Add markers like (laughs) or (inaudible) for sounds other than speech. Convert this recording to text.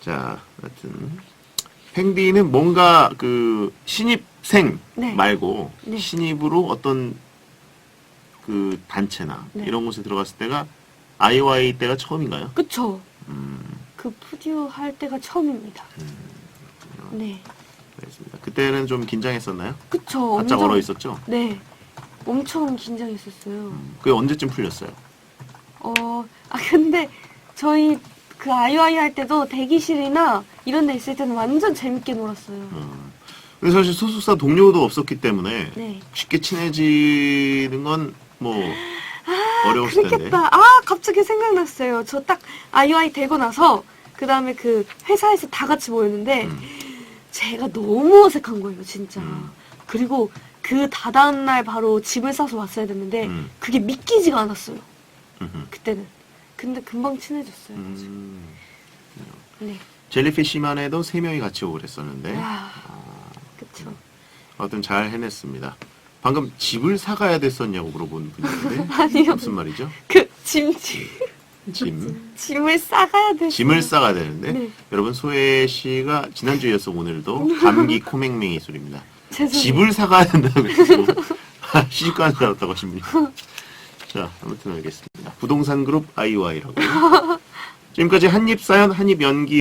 자, 하여튼 팽디는 뭔가 그 신입생 네. 말고 네. 신입으로 어떤 그 단체나 네. 이런 곳에 들어갔을 때가 아이와이 때가 처음인가요? 그쵸. 음, 그 푸디오 할 때가 처음입니다. 네. 알겠습니다. 그때는 좀 긴장했었나요? 그쵸. 바짝 얼어 있었죠? 네. 엄청 긴장했었어요. 음, 그게 언제쯤 풀렸어요? 어, 아, 근데 저희 그 아이오아이 할 때도 대기실이나 이런 데 있을 때는 완전 재밌게 놀았어요. 음. 근데 사실 소속사 동료도 없었기 때문에 네. 쉽게 친해지는 건뭐 어려웠을 텐데. 그렇겠다. 아, 갑자기 생각났어요. 저 딱 아이오아이 되고 나서 그 다음에 그 회사에서 다 같이 모였는데 음. 제가 너무 어색한 거예요, 진짜. 음. 그리고 그 다다음 날 바로 집을 싸서 왔어야 됐는데 음. 그게 믿기지가 않았어요. 음흠. 그때는. 근데 금방 친해졌어요. 음, 네. 젤리피쉬만 해도 세 명이 같이 오고 그랬었는데 와, 그쵸. 하여튼 잘 해냈습니다. 방금 집을 사가야 됐었냐고 물어본 있는데 (laughs) 아니요. 무슨 말이죠? 그 짐, 짐, 짐 짐을 싸가야 돼. 짐을 싸가야 되는데 네. 여러분 소혜 씨가 지난주에 서 오늘도 (laughs) 감기 코맹맹이 소리입니다. (laughs) 죄송해요. 집을 사가야 된다고 해서 시집가는 줄 알았다고 분이 자 아무튼 알겠습니다. 부동산 그룹 아이와이라고 지금까지 한입 사연 한입 연기